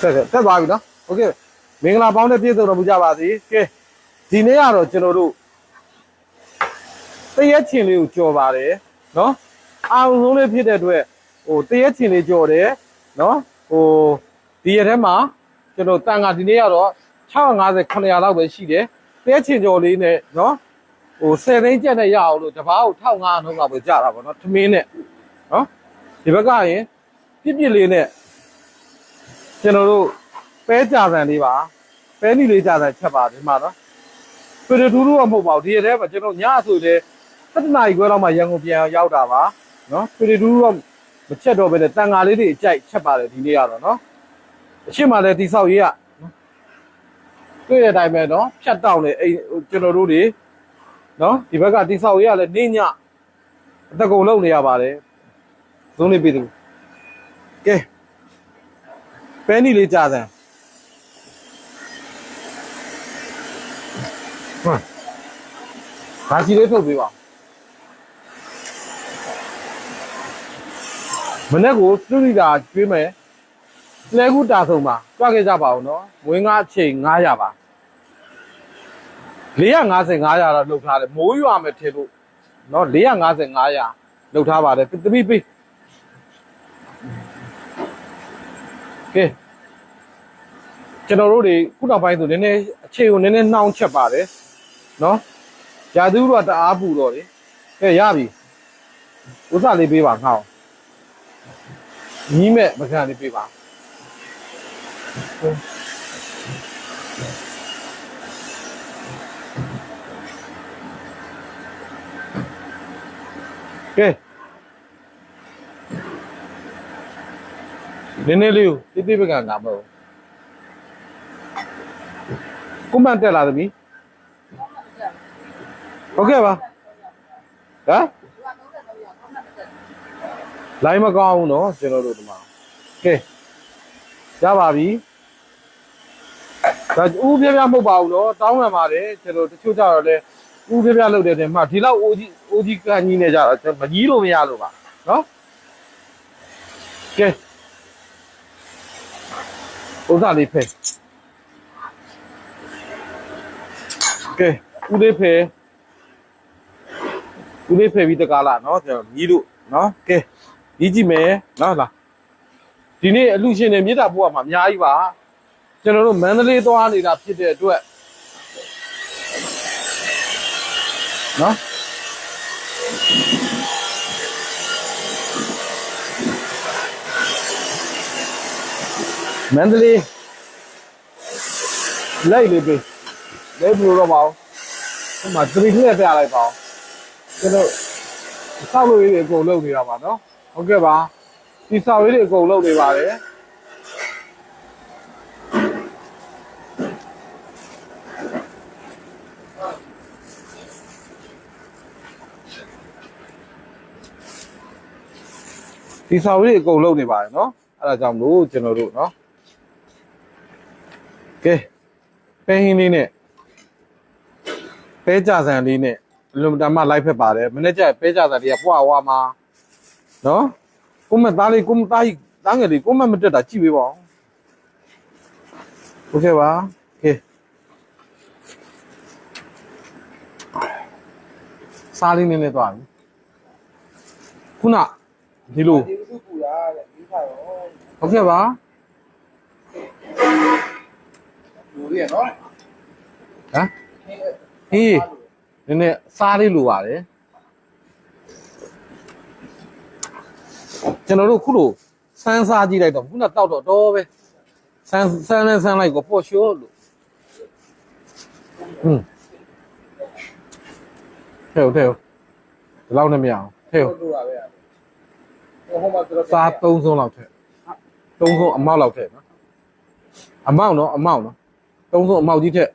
တက်တက်တက်သွားပြီနော်โอเคမင်္ဂလာပေါင်းတဲ့ပြည့်စုံတော်မူကြပါစေကဲဒီနေ့ကတော့ကျွန်တော်တို့တရက်ချင်လေးကိုကြော်ပါတယ်နော်အာရုံဆုံးလေးဖြစ်တဲ့အတွက်ဟိုတရက်ချင်လေးကြော်တယ်နော်ဟိုဒီရက်ထဲမှာကျွန်တော်တန်ခါဒီနေ့ကတော့650 900လောက်ပဲရှိတယ်တရက်ချင်ကြော်လေးနဲ့နော်ဟို10သိန်းကျက်နဲ့ရအောင်လို့တပားကို1500နှုန်းလောက်ပဲကြတာပေါ့နော်သမင်းနဲ့နော်ဒီဘက်ကရင်ပြစ်ပြစ်လေးနဲ့ ကျွန်တော်တို့ပဲကြာဆန်လေးပါပဲနီလေးကြာဆန်ချက်ပါဒီမှာနော်ဖီရထူးထူးကမဟုတ်ပါဘူးဒီရက်ထဲမှာကျွန်တော်ညဆိုလေ7နာရီခွဲလောက်မှရန်ကုန်ပြန်ရောက်တာပါနော်ဖီရထူးထူးကမချက်တော့ပဲနဲ့တန်ဃာလေးတွေအကြိုက်ချက်ပါတယ်ဒီနေ့ကတော့နော်အရှိမလည်းတိဆောက်ရေးကနော်တွေ့တဲ့အတိုင်းပဲနော်ဖြတ်တောက်နေအိမ်ကျွန်တော်တို့တွေနော်ဒီဘက်ကတိဆောက်ရေးကလည်းနေညအတကုံလုံးနေရပါတယ်ဇုံးလေးပြည်သူကဲ ပဲနီလေးကြာစံဟမ်ဘာစီလေးထုတ်ပေးပါမနေ့ကိုသူရိတာကျွေးမယ်လဲကူတာဆုံးပါကြွခဲ့ကြပါဦးနော်ဝင်းကားအချိန်900ပါ450 900တော့လှုပ်ထားတယ်မိုးရွာမယ်ထင်လို့နော်450 900လှုပ်ထားပါတယ်တပိပိ ကဲကျွန်တော်တို့တွေခုနောက်ပိုင်းဆိုနည်းနည်းအခြေကိုနည်းနည်းနှောင်းချက်ပါတယ်နော်ရာသီဥတုကတအားပူတော့လေကဲရပြီဥစားလေးပေးပါငါ့အောင်ညီးမဲ့မကန်လေးပေးပါကဲ နည်းနည်းလေးကိုတိတိပကံလာမဟုတ် ကိုမန်တက်လာသမီးဟုတ်ကဲ့ပါဟမ်လိုင်းမကောင်းဘူးเนาะကျွန်တော်တို့ဒီမှာကဲရပါပြီဒါဦးပြပြမဟုတ်ပါဘူးเนาะတောင်းခံပါတယ်ကျွန်တော်တချို့ကြတော့လဲဦးပြပြလုပ်တယ်တင်မှဒီလောက်အိုးကြီးအိုးကြီးကန်ကြီးနေကြတာကျွန်တော်မကြီးလို့မရလို့ပါเนาะကဲ ဥစားလေးဖဲ ကဲဦးလေးဖေဦးလေးဖေပြီးတကားလာเนาะကျွန်တော်ညီးလို့เนาะကဲညီးကြည့်မယ်เนาะလာဒီနေ့အလူရှင်တွေမြေတာပို့ရမှာအများကြီးပါကျွန်တော်တို့မန္တလေးသွားနေတာဖြစ်တဲ့အတွက်เนาะ မန္တလေးလိုက်လေးပေးလဲဘလို့တော့ပါအောင်ဟိုမှာသတိထည့်ပြလိုက်ပါအောင်ကျွန်တော်စောက်လို့ရေးတွေအကုန်လုပ်နေတာပါနော်ဟုတ်ကဲ့ပါဒီစောက်ရေးတွေအကုန်လုပ်နေပါတယ်ဒီစောက်ရေးတွေအကုန်လုပ်နေပါတယ်နော်အဲ့ဒါကြောင့်မလို့ကျွန်တော်တို့နော် ကဲပဲဟင်းလေးနဲ့ ပဲကြဆန်လေးနဲ့အလုံးတမလိုက်ဖက်ပါတယ်မနေ့ကျပဲကြဆန်လေးကပွားဝါမှာနော်ကိုမသားလေးကိုမသားကြီးသားငယ်လေးကိုမမတက်တာကြည့်ပေးပါဦးโอเคပါโอเคစားလေးနည်းနည်းသွားပြီခုနဒီလို ဒီလိုပူလာတဲ့ဒီခါရော ဟုတ်ကဲ့ပါ လူတွေနော်ဟမ်ဟေးနည်းနည်းစားလေးလိုပါတယ်ကျွန်တော်တို့ခုလိုစမ်းစားကြည့်လိုက်တော့ခုနတောက်တော့တော့ပဲစမ်းစမ်းနဲ့စမ်းလိုက်ကိုပေါ်ရှိုးလို့ဟွန်းထဲဟုတ်ထဲဟုတ်ဒီလောက်နဲ့မရအောင်ထဲဟုတ်တို့ပါပဲဟိုဟိုမှာတို့စားသုံးဆုံးလောက်ထက်သုံးဆုံးအမောက်လောက်ထက်နော်အမောက်နော်အမောက်နော် သုံးဆုံးအမောက်ကြီးထက်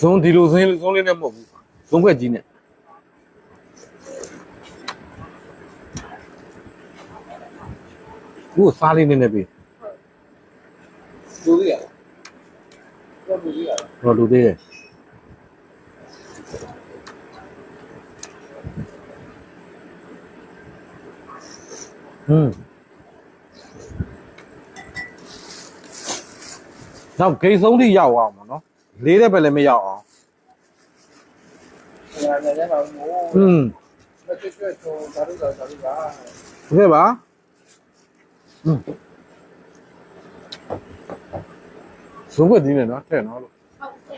ဇုံဒီလိုဇင်းဇုံလေးနဲ့မဟုတ်ဘူးဇုံခွက်ကြီးနဲ့ခုစားလေးနဲ့နဲ့ပြီလူတွေရတော့လူတွေရတော့လူသေးတယ်ဟွန်း နောက်ဂိတ်ဆုံးထိရောက်အောင်မနော်လေးတဲ့ပဲလည်းမရောက်အောင် ညာညာညာပါမို့ อืม မကျွတ်ကျွတ်ချုံဒါတို့ဒါတို့ပါ โอเคပါอืมဇုံးွက်ဒီနေနော်ထဲ့နော်လို့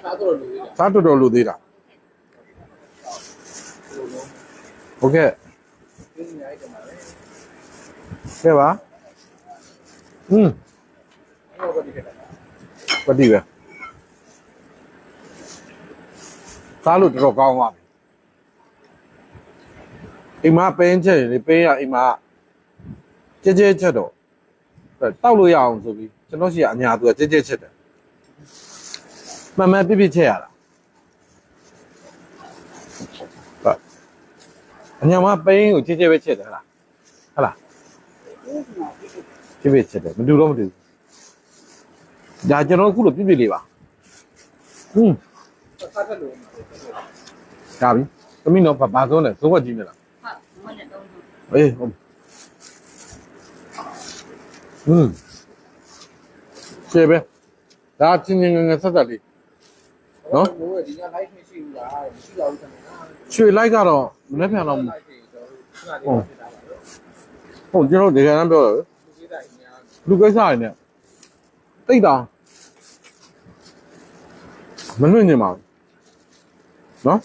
ဒါတို့လူတွေ စားတော်တော်လို့သေးတာโอเค ဒီနေရာကြမှာလေ ကဲပါอืม ဟိုကဒီကတာ ပတိပဲစားလို့တော်တော်ကောင်းသွားပြီအိမ်မှာပင်းချက်လေပင်းရအိမ်မှာကြဲကြဲချက်တော့တောက်လို့ရအောင်ဆိုပြီးကျွန်တော်ရှိအညာသူကကြဲကြဲချက်တယ်မှန်မှန်ပြပြချက်ရတာဟုတ်အညာမှာပင်းကိုကြဲကြဲပဲချက်တယ်ဟလားဟလားပြပြချက်တယ်မတူတော့မတူဘူး ဒါကျွန်တော်အခုလိုပြည့်ပြည့်လေးပါဟွန်းဒါပြီသမီးတော့ဘာဆုံးလဲသုံးဝက်ကြီးမလားဟုတ်ဝင်တော့အေးဟုတ်ဟွန်းရှေ့ပဲဒါချင်းချင်းငငဆက်ဆက်လေးနော်ဒီက live မရှိဘူးလားရှိတော့ဘူး။ရွှေ live ကတော့မနေ့ပြန်တော့ဟုတ်ဟုတ်ကျွန်တော်ဒီကနေ့ပြောရယ်လူကိစ္စရည်နဲ့ တွေနဲ့တိတ်တာမလွင့်နေပါဘူးနော်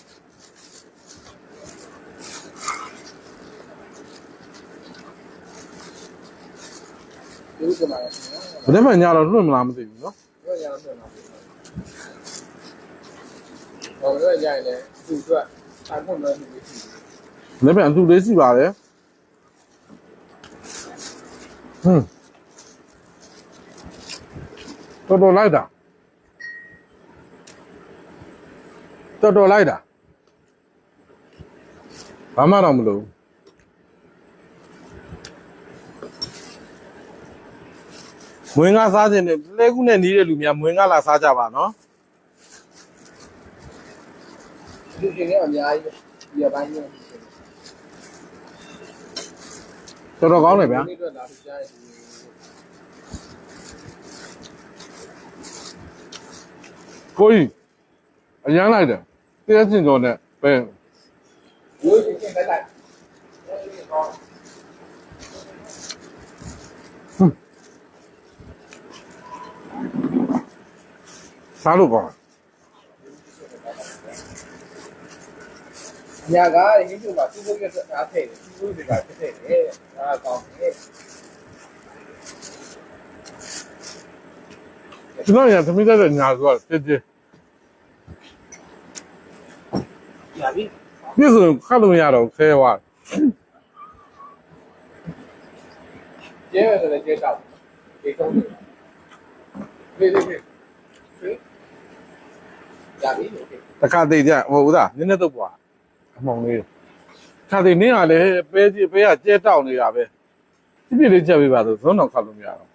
ဒီကမှာမနေ့မှညတော့လွင့်မလားမသိဘူးနော်တော့ညာတော့တော့ဟောတော့ညာလေသူကတိုင်ဖို့လည်းမရှိဘူးမနေ့ပြန်သူလေးရှိပါတယ်ဟွန်း တော်တော်လိုက်တာတော်တော်လိုက်တာဘာမှတော့မလို့မွေးငါစားခြင်းနဲ့လဲခုနဲ့နီးတဲ့လူများမွေးငါလာစားကြပါနော်ဒီကိစ္စကအများကြီးဒီအပိုင်းမျိုးတော်တော်ကောင်းတယ်ဗျာ ဒီတော့လာပြရတယ် ကိုကြီးအရန်လိုက်တယ်တရားစင်တော်နဲ့ပဲဒီကိစ္စလိုက်လိုက်စားလို့ကောင်းညာကဒီကိစ္စမှာသူ့ဘုရားအားထည့်တယ်သူ့ဘုရားထည့်တယ်အားကောင်းတယ် ကျွန်တော်ရသမီးသားတဲ့ညာဆိုတော့တည်တည်ရပြီပြည်စုံခတ်လို့ရတော့ခဲသွားကျဲရတယ်ကျဲတာဒီကောင်းတယ်ဒီဒီဒီရပြီတခါသေးကြဟိုဦးသားနည်းနည်းတော့ပွာအမောင်လေးခါသေးနင်းကလည်းပဲပဲကကျဲတောက်နေတာပဲဒီပြည်လေးချက်ပေးပါဆိုဇွန်းတော်ခတ်လို့မရတော့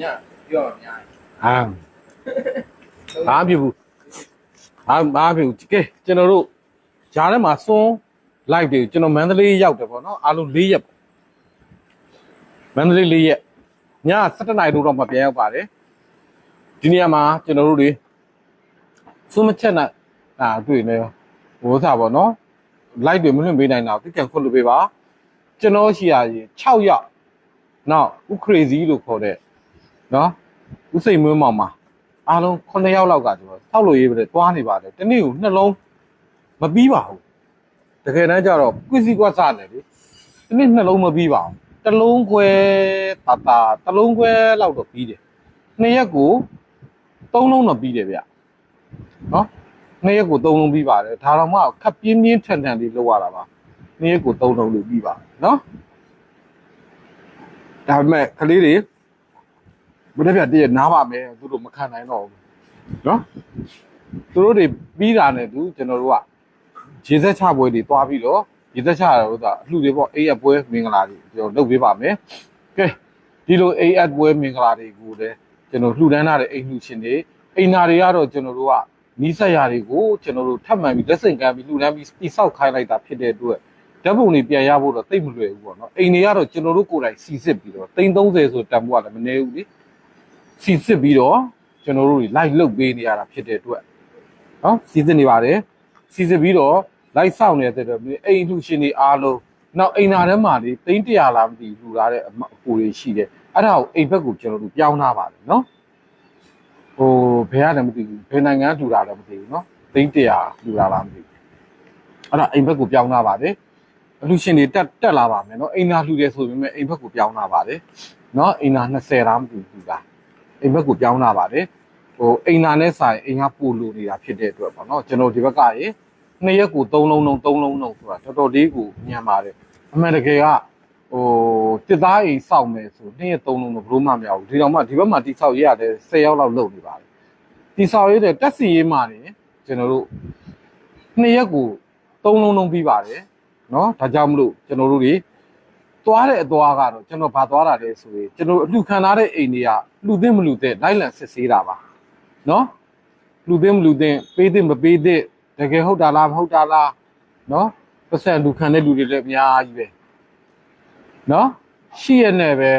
ညပြောအများကြီးအာဘာမှမဖြစ်ဘူးဘာဘာမှမဖြစ်ဘူးကဲကျွန်တော်တို့ဂျားထဲမှာစွန်း live တွေကျွန်တော်မန္တလေးရောက်တယ်ပေါ့နော်အားလုံး၄ရက်ပေါ့မန္တလေး၄ရက်ည7နာရီတော့မှပြန်ရောက်ပါတယ်ဒီနေရာမှာကျွန်တော်တို့တွေစွန်းမချက်နဲ့အာတွေ့နေဟိုစားပေါ့နော် live တွေမလွင့်ပေးနိုင်တာတိကျခွင့်လို့ပေးပါကျွန်တော်ရှိရ6ရက် နောက်ဥခရေစီလို့ခေါ်တဲ့နော်ဥစိန်မွေးမောင်မှာအားလုံး9ယောက်လောက်ကကျွန်တော်ဆောက်လို့ရေးပဲတွားနေပါတယ်တနေ့ကိုနှလုံးမပြီးပါဘူးတကယ်တမ်းကျတော့ကွစ်စီကွက်စတယ်လေဒီနေ့နှလုံးမပြီးပါဘူးတစ်လုံးခွဲတာတာတစ်လုံးခွဲလောက်တော့ပြီးတယ်နှစ်ရက်ကိုသုံးလုံးတော့ပြီးတယ်ဗျနော်နှစ်ရက်ကိုသုံးလုံးပြီးပါတယ်ဒါတော့မှခပ်ပြင်းပြင်းထန်ထန်လေးလောက်ရတာပါနှစ်ရက်ကိုသုံးလုံးလို့ပြီးပါတယ်နော် ဒါပေမဲ့ကလေးတွေဘုရားပြတည့်ရနားပါမယ်သူတို့မခံနိုင်တော့ဘူးနော်သူတို့တွေပြီးတာနဲ့သူကျွန်တော်တို့ကရေသက်ချပွဲတွေတွားပြီးတော့ရေသက်ချရတော့ဒါအလှတွေပေါ့အေးရပွဲမင်္ဂလာတွေကျွန်တော်လုပ်ပေးပါမယ်ကဲဒီလိုအေးအပွဲမင်္ဂလာတွေကိုလည်းကျွန်တော်လှူဒန်းထားတဲ့အိမ်လှူရှင်တွေအိမ်နာတွေကတော့ကျွန်တော်တို့ကနီးစက်ရတွေကိုကျွန်တော်တို့ထပ်မံပြီးလက်ဆင့်ကမ်းပြီးလှူဒန်းပြီးတိဆောက်ခိုင်းလိုက်တာဖြစ်တဲ့အတွက် ဓာတ်ပုံတွေပြန်ရဖို့တော့သိမ့်မလွယ်ဘူးပေါ့နော်အိမ်တွေကတော့ကျွန်တော်တို့ကိုယ်တိုင်စီစစ်ပြီးတော့တိန်30ဆိုတန်ဖိုးကလည်းမနည်းဘူးလေစီစစ်ပြီးတော့ကျွန်တော်တို့တွေ live လုပ်ပေးနေရတာဖြစ်တဲ့အတွက်နော်စီစစ်နေပါတယ်စီစစ်ပြီးတော့ live ဆောင်နေတဲ့အတွက်အိမ်လူရှင်တွေအားလုံးနောက်အိမ်သားထဲမှာလေတိန်100လားမသိလူလာတဲ့အကိုတွေရှိတယ်အဲ့ဒါကိုအိမ်ဘက်ကိုကျွန်တော်တို့ပြောင်းထားပါတယ်နော်ဟိုဘယ်ရတယ်မသိဘူးဘယ်နိုင်ငံလူလာတယ်မသိဘူးနော်တိန်100လူလာလားမသိဘူးအဲ့ဒါအိမ်ဘက်ကိုပြောင်းထားပါတယ် အလူရှင်တွေတက်တက်လာပါမယ်နော်အိမ်သာလှူတယ်ဆိုပေမဲ့အိမ်ဘက်ကိုပြောင်းလာပါတယ်နော်အိမ်သာ20တာမတူဘူးလားအိမ်ဘက်ကိုပြောင်းလာပါတယ်ဟိုအိမ်သာနဲ့ဆိုင်အိမ်ကပိုလိုနေတာဖြစ်တဲ့အတွက်ပေါ့နော်ကျွန်တော်ဒီဘက်ကရေနှစ်ရက်ကို3လုံးလုံး3လုံးလုံးဆိုတာတော်တော်လေးကိုမြန်ပါတယ်အမှန်တကယ်ကဟိုတစ်သားအိမ်စောက်မယ်ဆိုနှစ်ရက်3လုံးလုံးဘလို့မှမရဘူးဒီတော့မှဒီဘက်မှာတိဆောက်ရရတယ်10ရောက်လောက်လုပ်နေပါတယ်တိဆောက်ရတဲ့တက်စီရေးမှာနေကျွန်တော်တို့နှစ်ရက်ကို3လုံးလုံးပြီးပါတယ် နော်ဒါကြောင့်မလို့ကျွန်တော်တို့တွေသွားတဲ့အသွားကတော့ကျွန်တော်ဗာသွားတာလေဆိုရင်ကျွန်တော်အလှခံထားတဲ့အိမ်တွေကလှသိမ့်မလှသိမ့်လိုက်လံစစ်ဆေးတာပါနော်လှသိမ့်မလှသိမ့်ပေးသိမ့်မပေးသိမ့်တကယ်ဟုတ်တာလားမဟုတ်တာလားနော်ပတ်စံလူခံတဲ့လူတွေလည်းအများကြီးပဲနော်ရှိရနေပဲ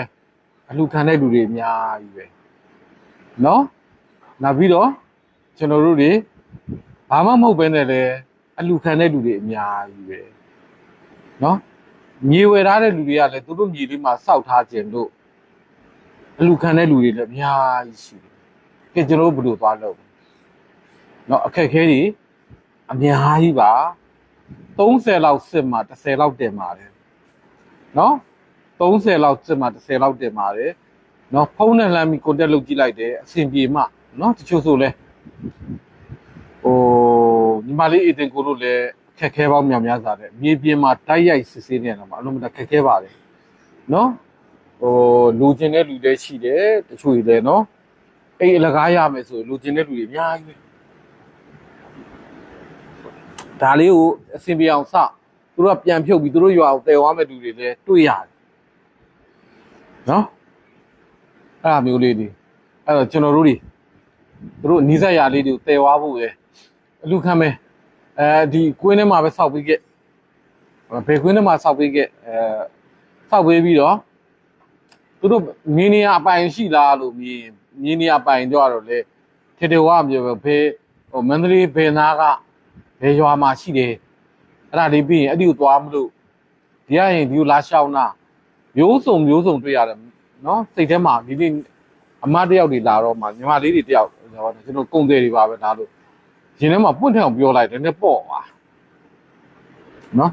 အလှခံတဲ့လူတွေအများကြီးပဲနော်နောက်ပြီးတော့ကျွန်တော်တို့တွေဘာမှမဟုတ်ဘဲနဲ့လည်းအလှခံတဲ့လူတွေအများကြီးပဲ နော်မြေဝယ်ထားတဲ့လူတွေကလည်းသူတို့မြေလေးမှာစောက်ထားခြင်းတို့အလူခံတဲ့လူတွေလည်းအများကြီးရှိတယ်။ကဲကျွန်တော်တို့ဘယ်လိုသွားလုပ်။နော်အခက်ခဲတွေအများကြီးပါ30လောက်စစ်မှာ10လောက်တင်ပါတယ်။နော်30လောက်စစ်မှာ10လောက်တင်ပါတယ်။နော်ဖုန်းနဲ့လှမ်းပြီးကွန်တက်လုပ်ကြည့်လိုက်တယ်အဆင်ပြေမှနော်တချို့ဆိုလဲဟိုညီမလေးအေတင်ကိုလို့လည်း ခက်ခဲပေါင်းမြောင်များစွာတဲ့မြေပြင်မှာတိုက်ရိုက်စစ်ဆေးနေတာမှာအလုံးမတခက်ခဲပါတယ်နော်ဟိုလူကျင်တဲ့လူတွေရှိတယ်တချို့တွေလည်းနော်အိတ်အလကားရမယ်ဆိုလူကျင်တဲ့လူတွေအများကြီးပဲဒါလေးကိုအစင်ပြအောင်စသူတို့ကပြန်ဖြုတ်ပြီးသူတို့ရွာကိုတည်သွားမဲ့လူတွေလည်းတွေ့ရတယ်နော်အဲ့အမျိုးလေးတွေအဲ့တော့ကျွန်တော်တို့တွေသူတို့နီးစပ်ရာလေးတွေကိုတည်သွားဖို့လေအလူခံမယ် အဲဒီကွင်းထဲမှာပဲစောက်ပြီးခဲ့ဘယ်ကွင်းထဲမှာစောက်ပြီးခဲ့အဲစောက်ပြီးပြီးတော့သူတို့မြင်းနေရအပိုင်ရှိလားလို့မြင်မြင်းနေရအပိုင်ကြတော့လေထေထေဝါမျိုးပဲဖေးဟိုမန္တလေးဘေနာကဘယ်ရွာမှာရှိတယ်အဲ့ဒါလေးပြီးရင်အဲ့ဒီကိုသွားမလို့ဒီကရင်ဒီကိုလာရှောင်းတာမျိုးစုံမျိုးစုံတွေ့ရတယ်နော်စိတ်ထဲမှာဒီနေ့အမတယောက်တွေလာတော့မှညီမလေးတွေတယောက်ကျွန်တော်ကုံသေးတွေပါပဲဒါလို့ ရင်ထဲမှာပွင့်ထအောင်ပြောလိုက်တယ်နဲ့ပေါ့ပါနော်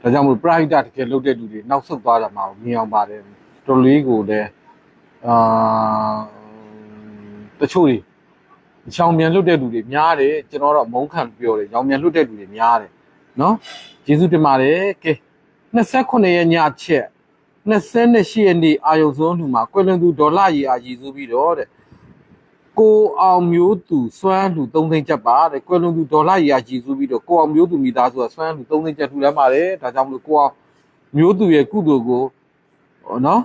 ဒါကြောင့်မို့ pride တကယ်လုပ်တဲ့လူတွေနောက်ဆုတ်သွားတာမှမြင်အောင်ပါတယ်တော်လေးကိုလည်းအာတချို့တွေချောင်မြန်လွတ်တဲ့လူတွေများတယ်ကျွန်တော်တော့မုန်းခံပြောတယ်ရောင်မြန်လွတ်တဲ့လူတွေများတယ်နော်ကျေးဇူးတင်ပါတယ်ကဲ29ရက်ညချက်28ရက်နေ့အာယုံစုံလူမှာကွယ်လွန်သူဒေါ်လာရီအာရည်စူးပြီးတော့တဲ့ ကိုအောင်မျိုးသူစွမ်းလူ3သိန်းချက်ပါတဲ့ကွယ်လွန်သူဒေါ်လာရီအာရည်စူးပြီးတော့ကိုအောင်မျိုးသူမိသားစုကစွမ်းလူ3သိန်းချက်ထူလမ်းပါတယ်ဒါကြောင့်မလို့ကိုအောင်မျိုးသူရဲ့ကုသိုလ်ကိုဟောနော်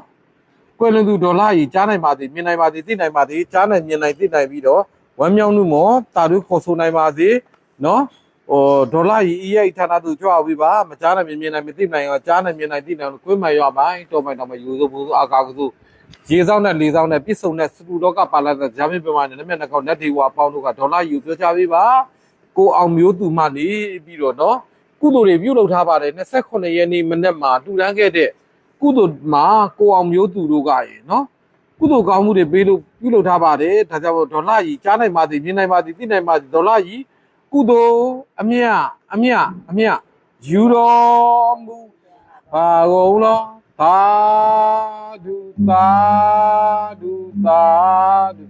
ကွယ်လွန်သူဒေါ်လာရီကြားနိုင်ပါသည်မြင်နိုင်ပါသည်သိနိုင်ပါသည်ကြားနိုင်မြင်နိုင်သိနိုင်ပြီးတော့ဝမ်းမြောက်မှုမောတာတို့ခေါ်ဆိုနိုင်ပါစေနော်ဟိုဒေါ်လာရီ EA ဌာနသူကြွားပြီးပါမကြားနိုင်မြင်မြင်နိုင်မသိနိုင်ရောကြားနိုင်မြင်နိုင်သိနိုင်လို့ကိုယ်မှရွာပိုင်းတော်မိုင်တော်မိုင်ယူစိုးဘူးစိုးအာကာကစိုး ရေဆောင်နဲ့လေဆောင်နဲ့ပြစ်စုံနဲ့စတူလောကပါလာတဲ့ဂျာမင်းပြမနဲ့မျက်နှာကောက်လက်ဒီဝါပေါင်းတို့ကဒေါ်လာယူပြောချပေးပါကိုအောင်မျိုးသူမှနေပြီးတော့နော်ကုသိုလ်တွေပြုလုပ်ထားပါတယ်28ရက်နေ့မနေ့မှာတူတန်းခဲ့တဲ့ကုသိုလ်မှာကိုအောင်မျိုးသူတို့ကရေနော်ကုသိုလ်ကောင်းမှုတွေပေးလို့ပြုလုပ်ထားပါတယ်ဒါကြောင့်မို့ဒေါ်လာကြီးကြားနိုင်ပါသည်မြင်နိုင်ပါသည်သိနိုင်ပါသည်ဒေါ်လာကြီးကုသိုလ်အမြတ်အမြတ်အမြတ်ယူတော်မူပါကုန်လော သာဓုသာဓုသာဓု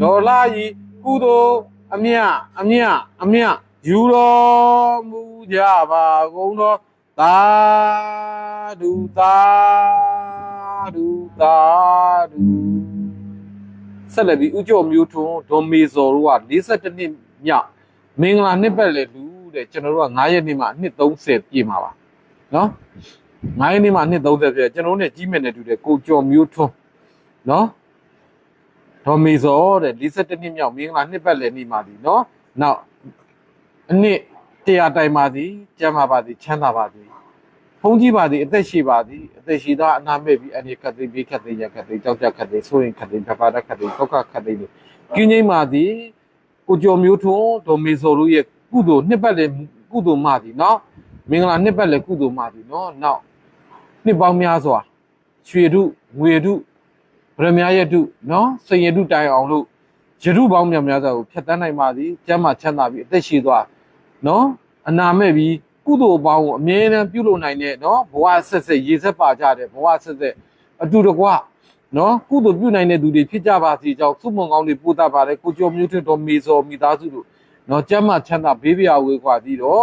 ဒေါ်လာကြီးကုသိုလ်အမြတ်အမြတ်အမြတ်ယူတော်မူကြပါကုန်သောသာဓုသာဓုသာဓုဆက်လက်ပြီးဥကြောမျိုးထွန်းဒေါ်မေဇော်တို့က42နှစ်မြောက်မင်္ဂလာနှစ်ပတ်လေလူတဲ့ကျွန်တော်တို့က9ရက်နေ့မှနှစ်30ပြည့်မှာပါနော် 9ရက်နေ့မှနှစ်30ပြည့်ကျွန်တော်တို့ ਨੇ ကြီးမြတ်နေတူတဲ့ကိုကျော်မျိုးထွန်းနော်ဒေါ်မေဇော်တဲ့42နှစ်မြောက်မင်္ဂလာနှစ်ပတ်လေနေ့မှာဒီနော်နောက်အနှစ်တရားတိုင်ပါသည်ကျမ်းပါပါသည်ချမ်းသာပါသည်ုန်းကြီးပါသည်အသက်ရှိပါသည်အသက်ရှိသားအနာမဲ့ပြီးအနေခတ်သိမ်းပြီးခတ်သိမ်းရခတ်သိမ်းကြောက်ကြခတ်သိမ်းဆိုရင်ခတ်သိမ်းဖပါဒခတ်သိမ်းခောက်ခခတ်သိမ်းလို့ကင်းငိမ့်ပါသည်ကိုကျော်မျိုးထွန်းဒေါ်မေစော်တို့ရဲ့ကုသိုလ်နှစ်ပတ်လည်းကုသိုလ်မှသည်နော်မင်္ဂလာနှစ်ပတ်လည်းကုသိုလ်မှသည်နော်နောက် နှစ်ပေါင်းများစွာရွှေတုငွေတုဗရမ ्या ရတုနော်စင်ရတုတိုင်အောင်လို့ရတုပေါင်းများများစွာကိုဖြတ်တန်းနိုင်ပါသည်ကျမ်းမာချမ်းသာပြီးအသက်ရှိသွားနော်အနာမဲ့ပြီးကုသိုလ်အပေါင်းကိုအမြဲတမ်းပြုလုပ်နိုင်တဲ့နော်ဘဝဆက်ဆက်ရေဆက်ပါကြတဲ့ဘဝဆက်ဆက်အတူတကွနော်ကုသိုလ်ပြုနိုင်တဲ့သူတွေဖြစ်ကြပါစေကြောင်းသုမွန်ကောင်းတွေပို့တတ်ပါတယ်ကိုကျော်မျိုးထွန်းတော်မေစောမိသားစုတို့နော်ကျမ်းမာချမ်းသာဘေးပြာဝေခွာပြီးတော့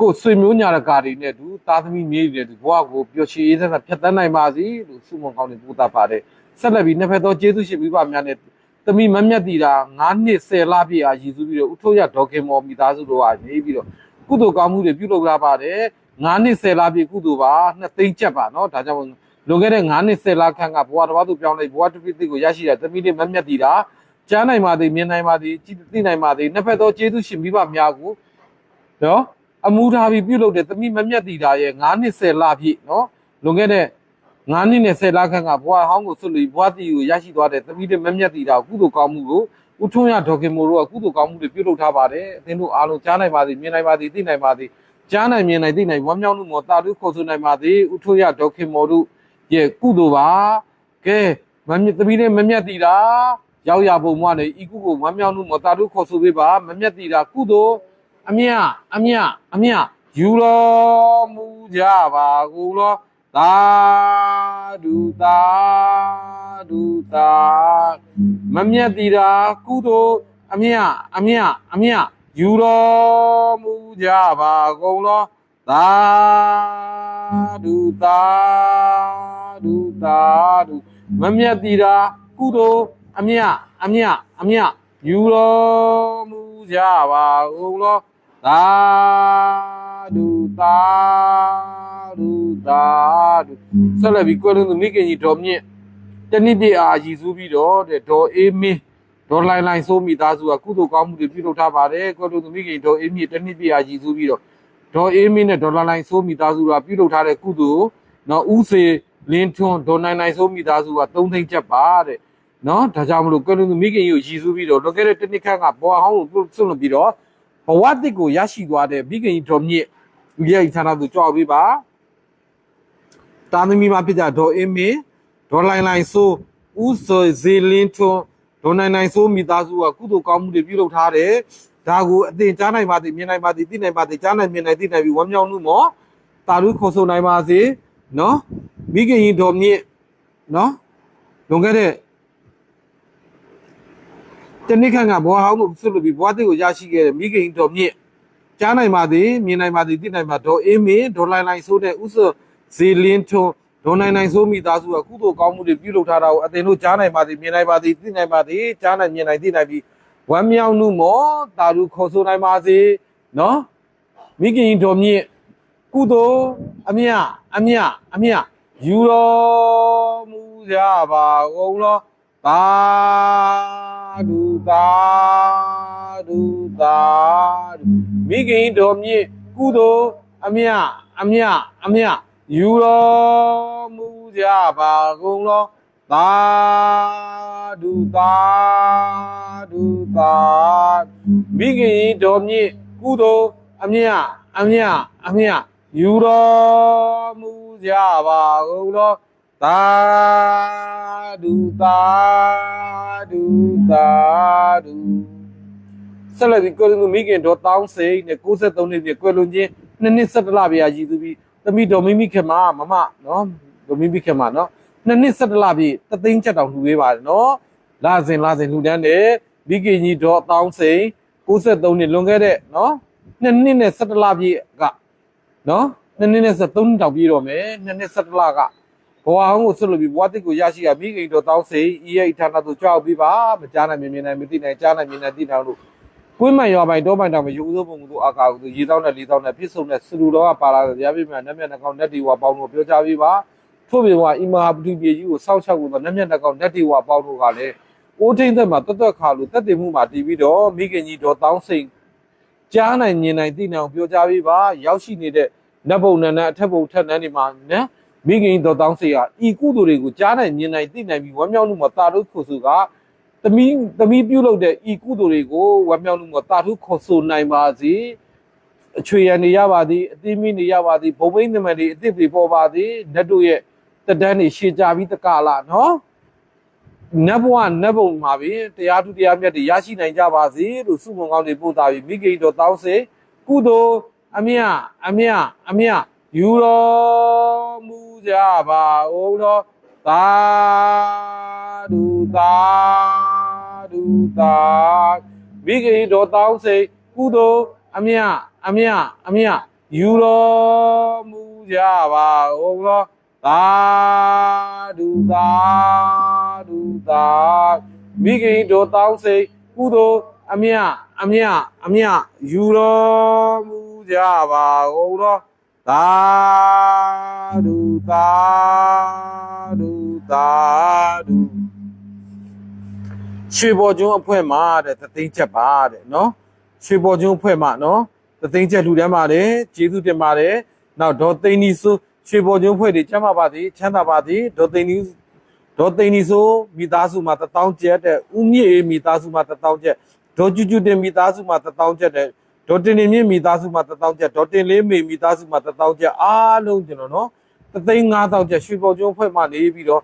ကိုယ်ဆွေမျိုးညာရကာတွေနဲ့တူသားသမီးမြေးတွေနဲ့တူဘဝကိုပျော်ရွှင်ရေးဆက်ဖြတ်တန်းနိုင်ပါစေလို့သုမွန်ကောင်းတွေပို့တတ်ပါတယ်ဆက်လက်ပြီးနှစ်ဖက်သောကျေးဇူးရှင်မိဘများနဲ့ သမီးမမြတ်တီတာ9နှစ်10လပြည့်အားရည်စူးပြီးတော့ဥထုရဒေါခင်မော်မိသားစုတို့ကနေပြီးတော့ကုသိုလ်ကောင်းမှုတွေပြုလုပ်လာပါတယ်9နှစ်10လပြည့်ကုသိုလ်ပါနှစ်သိန်းချက်ပါเนาะဒါကြောင့်မို့လွန်ခဲ့တဲ့9နှစ်10လခန့်ကဘဝတစ်ပါးသူပြောင်းလိုက်ဘဝတစ်ပိတိကိုရရှိတဲ့သမီးလေးမမြတ်တီတာကြားနိုင်ပါသည်မြင်နိုင်ပါသည်ကြည့်သိနိုင်ပါသည်နှစ်ဖက်သောကျေးဇူးရှင်မိဘများကိုနော် အမူဒါဘီပြုတ်လုပ်တဲ့တမိမမျက်တီတာရဲ့9နှစ်10လပြည့်နော်လွန်ခဲ့တဲ့9နှစ်နဲ့10လခန့်ကဘွားဟောင်းကိုဆွတ်လို့ဘွားတီကိုရရှိသွားတဲ့တမိတဲ့မမျက်တီတာကုသိုလ်ကောင်းမှုကိုဥထုံးရဒေါ်ကင်မိုတို့ကကုသိုလ်ကောင်းမှုတွေပြုတ်လုပ်ထားပါတယ်အသင်တို့အားလုံးကြားနိုင်ပါသည်မြင်နိုင်ပါသည်သိနိုင်ပါသည်ကြားနိုင်မြင်နိုင်သိနိုင်ဝမ်းမြောက်မှုမောတာတို့ခေါ်ဆိုနိုင်ပါသည်ဥထုံးရဒေါ်ကင်မိုတို့ရဲ့ကုသိုလ်ပါကဲမမျက်တမိတဲ့မမျက်တီတာရောက်ရပုံမှနဲ့ဤကုကိုဝမ်းမြောက်မှုမောတာတို့ခေါ်ဆိုပေးပါမမျက်တီတာကုသိုလ် အမြအမြအမြယူတော်မူကြပါကုန်လောသာဓုသာဓုသာမမြတ်တီတာကုသိုလ်အမြအမြအမြယူတော်မူကြပါကုန်လောသာဓုသာဓုသာဓုမမြတ်တီတာကုသိုလ်အမြအမြအမြယူတော်မူကြပါကုန်လော သာဓုသာဓုသာဓုဆက်လက်ပြီးကွယ်လွန်သူမိခင်ကြီးတော်မြင့်တနည်းပြအာရည်စူးပြီးတော့တဲ့ဒေါ်အေးမင်းဒေါ်လိုင်လိုင်ဆိုးမိသားစုကကုသိုလ်ကောင်းမှုတွေပြုလုပ်ထားပါတယ်ကွယ်လွန်သူမိခင်ဒေါ်အေးမင်းတနည်းပြအာရည်စူးပြီးတော့ဒေါ်အေးမင်းနဲ့ဒေါ်လိုင်လိုင်ဆိုးမိသားစုကပြုလုပ်ထားတဲ့ကုသိုလ်နော်ဦးစေလင်းထွန်းဒေါ်နိုင်နိုင်ဆိုးမိသားစုက3သိန်းချက်ပါတဲ့နော်ဒါကြောင့်မလို့ကွယ်လွန်သူမိခင်ကြီးကိုရည်စူးပြီးတော့လွန်ခဲ့တဲ့တစ်နှစ်ခန့်ကဘောဟောင်းကိုစွန့်လွတ်ပြီးတော့ ဘဝတစ်ကိုရရှိသွားတဲ့မိခင်ကြီးတော်မြင့်ရဲ့ဌာနသူကြောက်ပြီးပါတာသမီမဖြစ်ကြဒေါ်အင်းမင်းဒေါ်လိုင်လိုင်ဆိုးဦးစောဇေလင်းထွန်းဒေါ်နိုင်နိုင်ဆိုးမိသားစုကကုသိုလ်ကောင်းမှုတွေပြုလုပ်ထားတယ်ဒါကိုအသင်ကြားနိုင်ပါသည်မြင်နိုင်ပါသည်သိနိုင်ပါသည်ကြားနိုင်မြင်နိုင်သိနိုင်ပြီးဝမ်းမြောက်မှုမောတာရုခေါ်ဆိုနိုင်ပါစေနော်မိခင်ရင်တော်မြင့်နော်လွန်ခဲ့တဲ့ တနည်းခန့်ကဘွားဟောင်းကိုဆွတ်လို့ပြီးဘွားတိကိုရရှိခဲ့တဲ့မိခင်ရင်တော်မြင့်ကြားနိုင်ပါသည်မြင်နိုင်ပါသည်သိနိုင်ပါဒေါ်အင်းမင်းဒေါ်လိုင်လိုင်ဆိုးတဲ့ဥစ္စာဇေလင်းထွန်းဒေါ်နိုင်နိုင်ဆိုးမိသားစုကကုသိုလ်ကောင်းမှုတွေပြုလုပ်ထားတာကိုအသင်တို့ကြားနိုင်ပါသည်မြင်နိုင်ပါသည်သိနိုင်ပါသည်ကြားနိုင်မြင်နိုင်သိနိုင်ပြီးဝမ်းမြောက်မှုမောတာရုခေါ်ဆိုနိုင်ပါစေနော်မိခင်ကြီးတော်မြင့်ကုသိုလ်အမြအမြအမြယူတော်မူကြပါကုန်လောသာ ဓုသာဓုသာဓုမိခင်ကြီးတော်မြင့်ကုသိုလ်အမြအမြအမြယူတော်မူကြပါကုန်လောသာဓုသာဓုသာမိခင်ကြီးတော်မြင့်ကုသိုလ်အမြအမြအမြယူတော်မူကြပါကုန်လော သာဓုသာဓုသာဓုဆက်လက်ပြီးကွယ်လွန်သူမိခင်ဒေါ်တောင်းစိန်နဲ့63နှစ်ပြည့်ကွယ်လွန်ခြင်းနှစ်နှစ်17လပြည့်ရည်သူပြီးသမီးဒေါ်မိမိခင်မမမနော်ဒေါ်မိမိခင်မနော်နှစ်နှစ်17လပြည့်တသိန်းချက်တောင်လှူပေးပါတယ်နော်လာစဉ်လာစဉ်လှူဒန်းတယ်မိခင်ကြီးဒေါ်တောင်းစိန်63နှစ်လွန်ခဲ့တဲ့နော်နှစ်နှစ်နဲ့17လပြည့်ကနော်နှစ်နှစ်နဲ့73နှစ်တောင်ပြည့်တော့မယ်နှစ်နှစ်17လက ဘဝအောင်ကိုဆွတ်လို့ပြီးဘဝတစ်ကိုရရှိရမိခင်ဒေါ်တောင်းစိန်ဤရဲ့ဌာနသို့ကြောက်ပြီးပါမကြားနိုင်မြင်မြင်နိုင်မသိနိုင်ကြားနိုင်မြင်နိုင်သိနိုင်လို့ကွင်းမှန်ရွာပိုင်တောပိုင်တောင်မယူသောပုံသူအာကာကိုရေတောင်းနဲ့လေတောင်းနဲ့ပြည့်စုံတဲ့စလူတော်ကပါလာတဲ့ရပြည့်မြတ်နက်မြတ်နှကောင်နက်တီဝါပေါင်းတို့ပြောကြပြီးပါထို့ပြင်ဝအီမဟာပတိပြေကြီးကိုစောက်ချောက်ကိုနက်မြတ်နှကောင်နက်တီဝါပေါင်းတို့ကလည်းအိုးထိမ့်သက်မှာတွတ်တွတ်ခါလို့တက်တင်မှုမှာတည်ပြီးတော့မိခင်ကြီးတော်တောင်းစိန်ကြားနိုင်မြင်နိုင်သိနိုင်အောင်ပြောကြပြီးပါရောက်ရှိနေတဲ့နတ်ဘုံနန်းနဲ့အထက်ဘုံထက်နန်းဒီမှာနော် မိခင်တော်တောင်းစေဟာဤကုသိုလ်တွေကိုကြားနိုင်မြင်နိုင်သိနိုင်ပြီးဝမ်းမြောက်မှုမှာတာတို့ခုစုကသမီးသမီးပြုလုပ်တဲ့ဤကုသိုလ်တွေကိုဝမ်းမြောက်မှုမှာတာတို့ခေါ်ဆိုနိုင်ပါစေအချွေရနေရပါသည်အသိမိနေရပါသည်ဘုံဘိန်းနမတွေအသိတွေပေါ်ပါသည်နတ်တို့ရဲ့တဒန်းတွေရှေ့ကြပြီးတကလာနော်နတ်ဘဝနတ်ဘုံမှာပြီတရားသူတရားမြတ်တွေရရှိနိုင်ကြပါစေလို့စုမုံကောင်းတွေပို့တာပြီးမိဂိတော်တောင်းစေကုသိုလ်အမြအမြအမြယူတော်မူ ကြပါဦးတော်သာဓုသာဓုသာမိဂိတော်တောင်းစေကုသိုလ်အမြအမြအမြယူတော်မူကြပါဦးတော်သာဓုသာဓုသာမိခင်တို့တောင်းစိတ်ကုသိုလ်အမြအမြအမြယူတော်မူကြပါကုန်တော် သာဓုသာဓုသာဓုရွှေပေါ်ကျွန်းအဖွဲ့မှာတဲ့သသိန်းချက်ပါတဲ့နော်ရွှေပေါ်ကျွန်းအဖွဲ့မှာနော်သသိန်းချက်လူတန်းပါတယ်ကျေးဇူးတင်ပါတယ်နောက်ဒေါ်သိန်းနီဆိုရွှေပေါ်ကျွန်းအဖွဲ့တွေချမ်းသာပါသည်ချမ်းသာပါသည်ဒေါ်သိန်းနီဒေါ်သိန်းနီဆိုမိသားစုမှာတစ်တောင်းကျက်တဲ့ဦးမြင့်အေးမိသားစုမှာတစ်တောင်းကျက်ဒေါ်ကျူကျူတင်မိသားစုမှာတစ်တောင်းကျက်တဲ့ ဒေါ်တင်နေမြင့်မိသားစုမှာတစ်တောင်းကျက်ဒေါ်တင်လေးမေမိသားစုမှာတစ်တောင်းကျက်အားလုံးကျွန်တော်နော်သသိန်း9000ကျက်ရွှေပေါ်ကျွန်းအဖွဲ့မှာနေပြီးတော့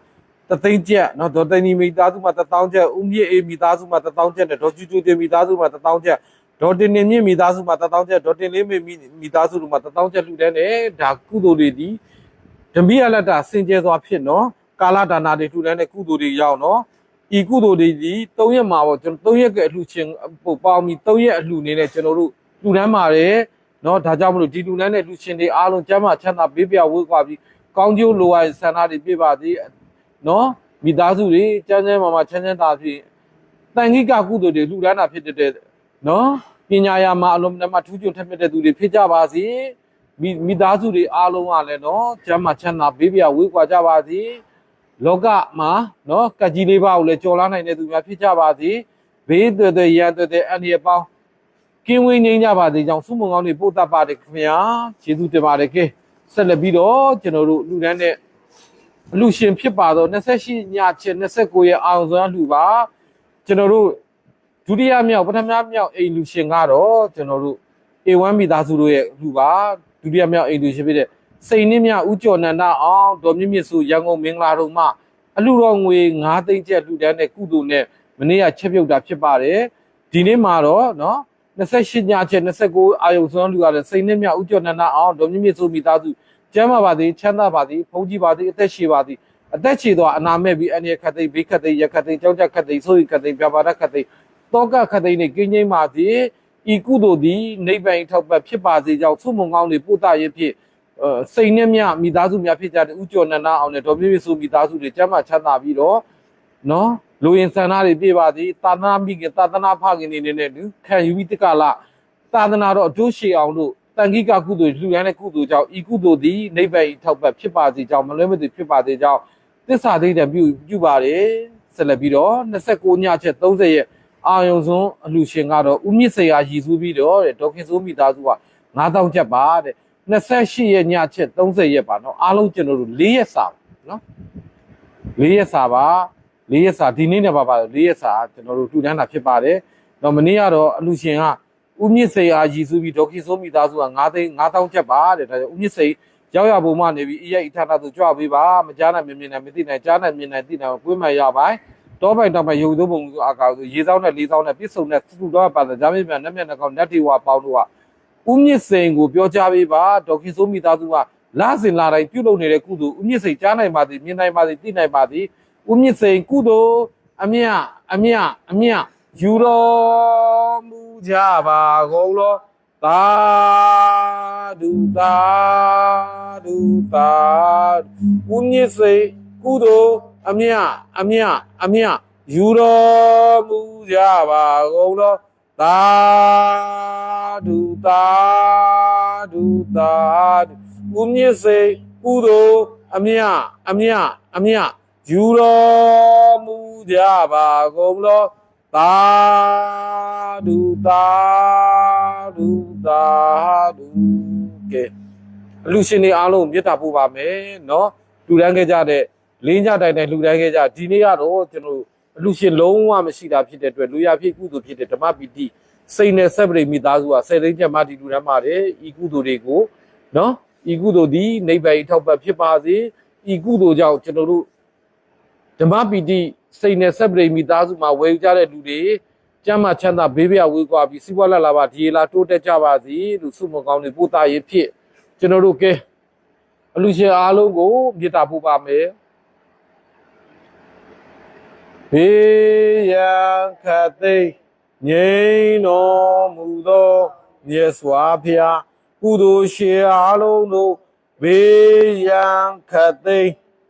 တသိန်းကျက်နော်ဒေါ်တနီမိသားစုမှာတထောင်ကျက်ဦးမြင့်အေးမိသားစုမှာတထောင်ကျက်နဲ့ဒေါ်ကျူကျူတင်မိသားစုမှာတထောင်ကျက်ဒေါ်တင်နေမြင့်မိသားစုမှာတထောင်ကျက်ဒေါ်တင်လေးမေမိမိသားစုတို့မှာတထောင်ကျက်လှူဒန်းတယ်ဒါကုသိုလ်တွေဒီဓမိအလတ္တစင်ကြဲစွာဖြစ်နော်ကာလဒါနာတွေလှူဒန်းတဲ့ကုသိုလ်တွေရောက်နော်ဤကုသိုလ်တွေဒီ၃ရက်မှာပေါ့ကျွန်တော်၃ရက်ကအလှူချင်းပို့ပေါင်းပြီး၃ရက်အလှူနေနဲ့ကျွန်တော်တို့ လှူဒန်းပါတယ်နော်ဒါကြောင့်မလို့ဒီလှူဒန်းတဲ့လှူရှင်တွေအားလုံးကျမ်းမာချမ်းသာဘေးပြဝေးကွာပြီးကောင်းကျိုးလိုအပ်ဆန္ဒတွေပြည့်ပါစေနော်မိသားစုတွေကျန်းကျန်းမာမာချမ်းချမ်းသာဖြစ်တန်ခိကကုသိုလ်တွေလှူဒါန်းတာဖြစ်တဲ့နော်ပညာရမှာအလုံးမထူးချွန်ထက်မြက်တဲ့သူတွေဖြစ်ကြပါစေမိမိသားစုတွေအားလုံးကလည်းနော်ကျမ်းမာချမ်းသာဘေးပြဝေးကွာကြပါစေလောကမှာနော်ကကြီးလေးပါကိုလည်းကြော်လာနိုင်တဲ့သူများဖြစ်ကြပါစေဘေးတွေတွေရန်တွေတွေအန္တရာယ်ပေါင်း ကင်းဝေးငြိမ်းကြပါစေကြောင့်စုမုံကောင်းတွေပို့တတ်ပါတယ်ခင်ဗျာကျေးဇူးတင်ပါတယ်ကဲဆက်လက်ပြီးတော့ကျွန်တော်တို့လူတန်းတဲ့ အလူရှင်ဖြစ်ပါတော့28ညချက်29ရက်အောင်စွမ်းလူပါကျွန်တော်တို့ဒုတိယမြောက်ပထမမြောက်အိမ်လူရှင်ကတော့ကျွန်တော်တို့ A1 မိသားစုတို့ရဲ့လူပါဒုတိယမြောက်အိမ်လူရှင်ဖြစ်တဲ့စိန်နှင်းမြဦးကျော်နန္ဒအောင်ဒေါ်မြင့်မြင့်စုရန်ကုန်မင်္ဂလာတို့မှအလူတော်ငွေ9သိန်းကျပ်လူတန်းတဲ့ကုသိုလ်နဲ့မနေ့ကချက်ပြုတ်တာဖြစ်ပါတယ်ဒီနေ့မှာတော့เนาะ 28ညချက်29အာယုံစွမ်းလူရတယ်စိန်နှင်းမြဦးကျော်နန္ဒအောင်ဒေါ်မြင့်မြင့်စုမိသားစုကျမ်းမာပါသည်ချမ်းသာပါသည်ဖုန်ကြီးပါသည်အသက်ရှည်ပါသည်အသက်ရှည်သောအနာမဲ့ပြီးအနေခတ်သိမ်းဘေးခတ်သိမ်းရခတ်သိမ်းကြောက်ကြခတ်သိမ်းဆိုရင်ခတ်သိမ်းပြပါဒခတ်သိမ်းတောကခတ်သိမ်းနဲ့ကင်းငိမ့်ပါသည်ဤကုသိုလ်သည်နိဗ္ဗာန်ထောက်ပတ်ဖြစ်ပါစေကြောင်းသုမုံကောင်းတွေပို့တရဖြစ်အဲစိန်နဲ့မြမိသားစုများဖြစ်ကြတဲ့ဥကျော်နန္ဒအောင်နဲ့ဒေါ်ပြည့်ပြည့်စုမိသားစုတွေကျမ်းမာချမ်းသာပြီးတော့နော် လူရင်ဆန္ဒတွေပြည့်ပါသည်သာသနာမိခင်သာသနာဖခင်တွေနဲ့ခံယူပြီးတက္ကလာသာသနာတော်အကျိုးရှိအောင်လို့ တန်ခိကကုသိုလ်လှူရန်တဲ့ကုသိုလ်ကြောင့်ဤကုသိုလ်သည်နိဗ္ဗာန်၏ထောက်ပတ်ဖြစ်ပါစေကြောင်းမလွဲမသွေဖြစ်ပါစေကြောင်းသစ္စာဒိဋ္ဌံပြုပြုပါတယ်ဆက်လက်ပြီးတော့29ညချက်30ရက်အာယုံဆုံးအလှရှင်ကတော့ဥမြင့်စရာရည်စူးပြီးတော့တဲ့ဒေါက်ခင်စိုးမိသားစုက9000ချက်ပါတဲ့28ရက်ညချက်30ရက်ပါเนาะအားလုံးကျွန်တော်တို့4ရက်စာเนาะ4ရက်စာပါ 4ရက်စာဒီနေ့နဲ့ပါပါ4ရက်စာကျွန်တော်တို့ထူထမ်းတာဖြစ်ပါတယ်တော့မနေ့ကတော့အလှရှင်ကဦးမြင့်စိန်အားရည်စူးပြီးဒေါက်ခင်စိုးမိသားစုက9သိန်း9000ချက်ပါတဲ့ဒါကြောင့်ဦးမြင့်စိန်ရောက်ရပုံမှနေပြီးအရေးအထာနာသူကြွပေးပါမကြားနိုင်မြင်မြင်နိုင်မသိနိုင်ကြားနိုင်မြင်နိုင်သိနိုင်ကိုယ်မှရပါတောပိုင်တောင်ပိုင်ရုပ်သိုးပုံအကာဆိုရေဆောင်နဲ့လေးဆောင်နဲ့ပြစ်စုံနဲ့သူ့တော့ပါကြားမြင်မြန်နဲ့မျက်နှာကောင်နတ်တီဝါပေါင်းတို့ကဦးမြင့်စိန်ကိုပြောကြားပေးပါဒေါက်ခင်စိုးမိသားစုကလာစင်လာတိုင်းပြုတ်လုပ်နေတဲ့ကုသိုလ်ဦးမြင့်စိန်ကြားနိုင်ပါသည်မြင်နိုင်ပါသည်သိနိုင်ပါသည် ဦးမြင့်စိန်ကုသိုလ်အမြအမြအမြယူတော်မူကြပါကုန်လောသာဓုသာဓုသာဦးမြင့်စိန်ကုသိုလ်အမြအမြအမြယူတော်မူကြပါကုန်လောသာဓုသာဓုသာဦးမြင့်စိန်ကုသိုလ်အမြအမြအမြ ယူတော်မူကြပါကုန်လောသာဓုသာဓုသာဓုကဲအလူရှင်တွေအားလုံးမြတ်တာပို့ပါမယ်နော်လူတန်းခဲ့ကြတဲ့လင်းကြတိုင်တိုင်လူတန်းခဲ့ကြဒီနေ့ကတော့ကျွန်တော်အလူရှင်လုံးဝမရှိတာဖြစ်တဲ့အတွက်လူရဖြစ်ကုသိုလ်ဖြစ်တဲ့ဓမ္မပီတိစိတ်နဲ့ဆက်ပရိမိသားစုဟာဆယ်သိန်းကျပ်မှဒီလူတန်းပါတယ်ဤကုသိုလ်တွေကိုနော်ဤကုသိုလ်ဒီနိဗ္ဗာန်ထောက်ပံ့ဖြစ်ပါစေဤကုသိုလ်ကြောင့်ကျွန်တော်တို့ ဓမ္မပီတိစိတ်နဲ့ဆက်ပရိမိသားစုမှာဝယ်ယူကြတဲ့လူတွေကျမ်းမာချမ်းသာဘေးပြဝေးကွာပြီးစီးပွားလက်လာပါဒီလာတိုးတက်ကြပါစေလို့ဆုမကောင်းတွေပို့တာရေးဖြစ်ကျွန်တော်တို့ကဲအလူရှင်အားလုံးကိုမေတ္တာပို့ပါမယ်ဘေးရန်ခတ်သိမ်းငြိမ်းတော်မူသောမြတ်စွာဘုရားကုသိုလ်ရှင်အားလုံးတို့ဘေးရန်ခတ်သိမ်း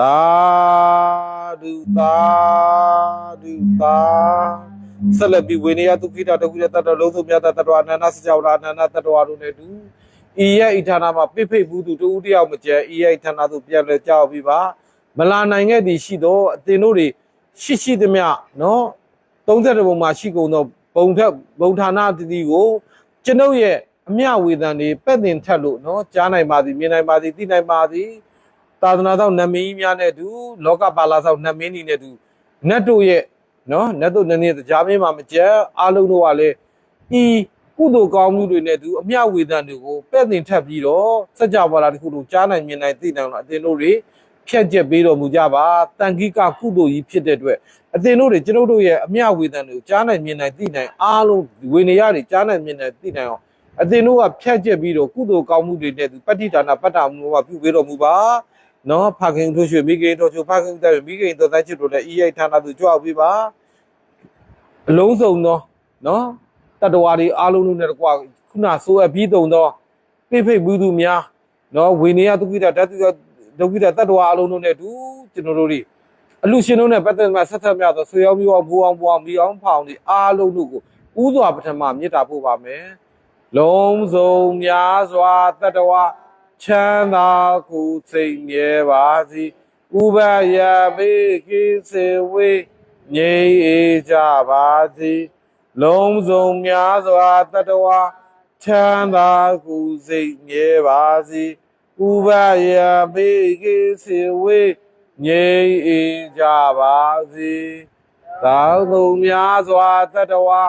သာဓုသာဓုသာဆက်လက်ပြီးဝိနည်းဒုက္ခိတဒုက္ခိတတတလုံးစုံမြတ်တတ္တဝအနန္တစကြောလာအနန္တတတ္တဝတို့နဲ့တူဤရဲ့ဣဌာနမှာပိဖိတ်ဘူးသူတူတယောက်မကျဲဤရဲ့ဣဌာနသို့ပြန်လဲကြောက်ပြီးပါမလာနိုင်ခဲ့သည်ရှိတော့အတင်တို့တွေရှိရှိသမျှနော်30ဘုံမှာရှိကုန်သောဘုံထက်ဘုံဌာနတတိကိုကျွန်ုပ်ရဲ့အမျှဝေဒန်တွေပဲ့တင်ထက်လို့နော်ကြားနိုင်ပါသည်မြင်နိုင်ပါသည်သိနိုင်ပါသည် သာသနာတော်နတ်မင်းကြီးများနဲ့အတူလောကပါလာဆောင်နတ်မင်းကြီးနဲ့အတူနတ်တို့ရဲ့နော်နတ်တို့နည်းနည်းတရားမင်းမှာမကြက်အားလုံးတို့ကလည်းဤကုသိုလ်ကောင်းမှုတွေနဲ့အတူအမျှဝေဒန်တွေကိုပဲ့တင်ထပ်ပြီးတော့စัจ java လာတစ်ခုလုံးကြားနိုင်မြင်နိုင်သိနိုင်တော့အသင်တို့တွေဖြတ်ကျက်ပေးတော်မူကြပါတန်ခိကကုသိုလ်ကြီးဖြစ်တဲ့အတွက်အသင်တို့တွေကျွန်တော်တို့ရဲ့အမျှဝေဒန်တွေကိုကြားနိုင်မြင်နိုင်သိနိုင်အားလုံးဝေနေရတွေကြားနိုင်မြင်နိုင်သိနိုင်အောင်အသင်တို့ကဖြတ်ကျက်ပြီးတော့ကုသိုလ်ကောင်းမှုတွေနဲ့သူပဋိဌာနာပတ္တမှုမှာပြုပေးတော်မူပါ နော်ဖခင်တို့ရွှေမိခင်တို့ချိုဖခင်တို့မိခင်တို့သားချစ်တို့လည်းဤရိုက်ဌာနသူကြွပြီးပါအလုံးစုံသောနော်တတ္တဝါတွေအားလုံးတို့နဲ့တကွာခုနဆိုအပြီးတုံသောပိဖိတ်ဘူးသူများနော်ဝေနေယဒုက္ခိတဓာတုဒုက္ခိတတတ္တဝါအားလုံးတို့နဲ့တူကျွန်တော်တို့တွေအလူရှင်တို့နဲ့ပတ်သက်မှာဆက်ဆက်မြတော့ဆွေရောက်ပြီးအောင်ဘူအောင်ဘူအောင်ပြီးအောင်ဖောင်ဒီအားလုံးတို့ကိုဥစွာပထမမေတ္တာပို့ပါမယ်လုံးစုံများစွာတတ္တဝါ ချမ်းသာကိုယ်စိတ်မြဲပါစေဥပယမေကိစေဝေငြိမ်းအေးကြပါစေလုံးစုံများစွာတတဝါချမ်းသာကိုယ်စိတ်မြဲပါစေဥပယမေကိစေဝေငြိမ်းအေးကြပါစေသာသုများစွာတတဝါ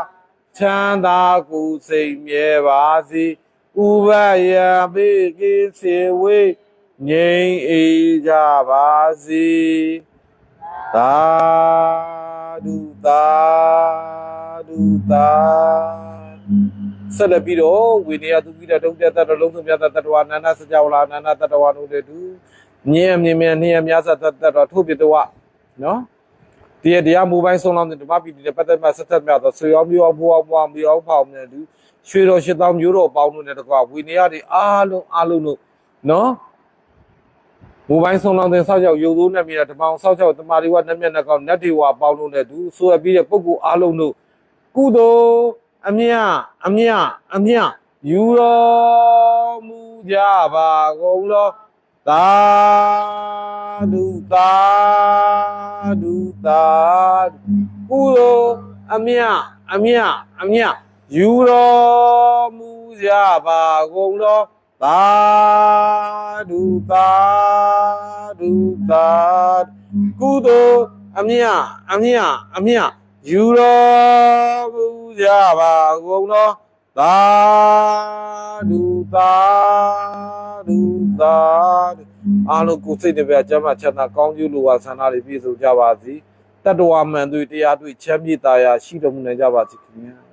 ချမ်းသာကိုယ်စိတ်မြဲပါစေ ဥပယပိကိစေဝေငြိမ်အေးကြပါစေသာဓုသာဓုသာဆက်လက်ပြီးတော့ဝိနည်းသူပိတဒုက္ခတတလုံးစုံမြတ်တတ္တဝါနန္ဒစကြဝဠာနန္ဒတတ္တဝါတို့တွေတူမြင်မြင်မြင်နေရမြတ်သတ္တတတော်ထို့ပြတဝနော်ဒီရတရားမူပိုင်းဆုံးလောင်းတဲ့ဓမ္မပီတိနဲ့ပတ်သက်မှဆက်သက်မြတ်သောဆွေအောင်မျိုးအောင်ဘွားဘွားမျိုးအောင်ဖောင်းနေတူ ရွှေတော်ရှစ်တောင်းမျိုးတော်ပေါင်းတို့နဲ့တကွာဝီနေရတွေအားလုံးအားလုံးတို့နော်မိုဘိုင်းဆုံးလောင်းတဲ့ဆောက်ကြောက်ရုပ်သိုးနဲ့မြေတမောင်ဆောက်ကြောက်တမာရီဝနဲ့မျက်နှာကောင်နတ်တွေဝါပေါင်းတို့နဲ့သူဆိုရပြီးတဲ့ပုဂ္ဂိုလ်အားလုံးတို့ကုသိုလ်အမြအမြအမြယူတော်မူကြပါကုန်လောသာဓုသာဓုသာကုသိုလ်အမြအမြအမြ ယူတော်မူကြပါကုန်သောသာဓုသာဓုသာကုသိုလ်အမြအမြအမြယူတော်မူကြပါကုန်သောသာဓုသာဓုသာအားလုံးကိုယ်စိတ်နဲ့ပဲကျမ်းမာချမ်းသာကောင်းကျိုးလိုဝါဆန္ဒတွေပြည့်စုံကြပါစေတတ္တဝါမှန်သူတရားတွေ့ချမ်းမြေ့တာယာရှိတော်မူနိုင်ကြပါစေခင်ဗျာ